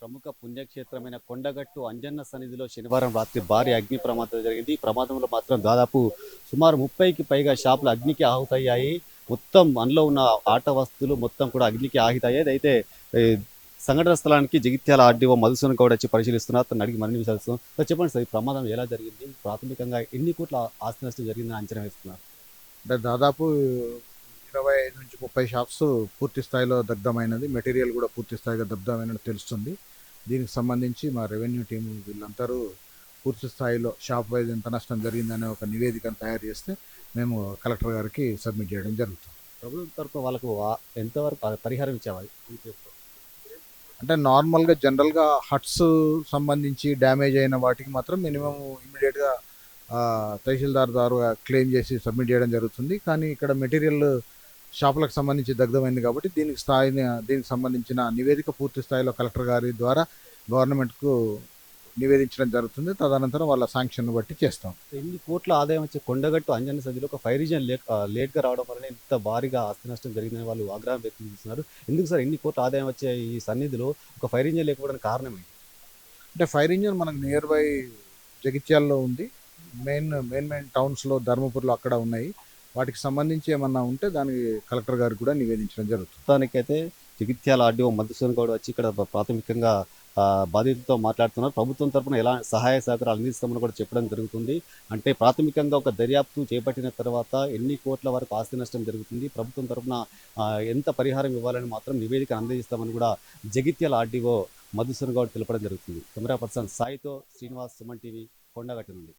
ప్రముఖ పుణ్యక్షేత్రమైన కొండగట్టు అంజన్న సన్నిధిలో శనివారం రాత్రి భారీ అగ్ని ప్రమాదం జరిగింది. ఈ ప్రమాదంలో మాత్రం దాదాపు సుమారు ముప్పైకి పైగా షాపులు అగ్నికి ఆహుతయ్యాయి. మొత్తం అందులో ఉన్న ఆట వస్తువులు మొత్తం కూడా అగ్నికి ఆహితయ్యాయి. అయితే సంఘటన స్థలానికి జగిత్యాల ఆర్డీఓ మధుసూదన్ గౌడ్ వచ్చి పరిశీలిస్తున్నారు. అతను అడిగి మరిన్ని విషయాలు. సార్ చెప్పండి సార్ ఈ ప్రమాదం ఎలా జరిగింది? ప్రాథమికంగా ఎన్ని కోట్ల ఆస్తి నష్టం జరిగిందని అంచనా వేస్తున్నారు? అంటే దాదాపు ఇరవై ఐదు నుంచి ముప్పై షాప్స్ పూర్తి స్థాయిలో దగ్ధమైనది. మెటీరియల్ కూడా పూర్తి స్థాయిగా దగ్ధమైనది తెలుస్తుంది. దీనికి సంబంధించి మా రెవెన్యూ టీం వీళ్ళందరూ పూర్తి స్థాయిలో షాప్ వైజ్ ఎంత నష్టం జరిగిందనే ఒక నివేదికను తయారు చేస్తే మేము కలెక్టర్ గారికి సబ్మిట్ చేయడం జరుగుతుంది. ప్రభుత్వం తరఫున వాళ్ళకు ఎంతవరకు పరిహారం ఇచ్చేవాళ్ళు అంటే నార్మల్గా జనరల్గా హట్స్ సంబంధించి డ్యామేజ్ అయిన వాటికి మాత్రం మినిమం ఇమీడియట్గా తహసీల్దార్ దారు క్లెయిమ్ చేసి సబ్మిట్ చేయడం జరుగుతుంది. కానీ ఇక్కడ మెటీరియల్ షాపులకు సంబంధించి దగ్ధమైంది కాబట్టి దీనికి స్థాయిని దీనికి సంబంధించిన నివేదిక పూర్తి స్థాయిలో కలెక్టర్ గారి ద్వారా గవర్నమెంట్కు నివేదించడం జరుగుతుంది. తదనంతరం వాళ్ళ శాంక్షన్ బట్టి చేస్తాం. ఎన్ని కోట్ల ఆదాయం వచ్చే కొండగట్టు అంజన సదిలో ఒక ఫైర్ ఇంజన్ లేట్ లేట్గా రావడం వల్ల ఇంత భారీగా ఆస్తి నష్టం జరిగిందని వాళ్ళు ఆగ్రహం వ్యక్తం చేస్తున్నారు. ఎందుకు సార్ ఎన్ని కోట్ల ఆదాయం వచ్చే ఈ సన్నిధిలో ఒక ఫైర్ ఇంజన్ లేకపోవడానికి కారణం ఏంటి? అంటే ఫైర్ ఇంజిన్ మనకు నియర్ బై జగిత్యాల్లో ఉంది. మెయిన్ మెయిన్ మెయిన్ టౌన్స్లో ధర్మపురిలో అక్కడ ఉన్నాయి. వాటికి సంబంధించి ఏమన్నా ఉంటే దానికి కలెక్టర్ గారికి కూడా నివేదించడం జరుగుతుంది. మొత్తానికైతే జగిత్యాల ఆర్డీఓ మధుసూదన్ గౌడ్ వచ్చి ఇక్కడ ప్రాథమికంగా బాధితులతో మాట్లాడుతున్నారు. ప్రభుత్వం తరఫున ఎలా సహాయ సహకారాలు అందిస్తామని కూడా చెప్పడం జరుగుతుంది. అంటే ప్రాథమికంగా ఒక దర్యాప్తు చేపట్టిన తర్వాత ఎన్ని కోట్ల వరకు ఆస్తి నష్టం జరుగుతుంది? ప్రభుత్వం తరఫున ఎంత పరిహారం ఇవ్వాలని మాత్రం నివేదిక అందజేస్తామని కూడా జగిత్యాల ఆర్డీఓ మధుసూర్ గౌడ్ తెలపడం జరుగుతుంది. కెమెరా పర్సన్ సాయితో శ్రీనివాస్ సుమన్ టీవీ కొండగట్టి నుండి.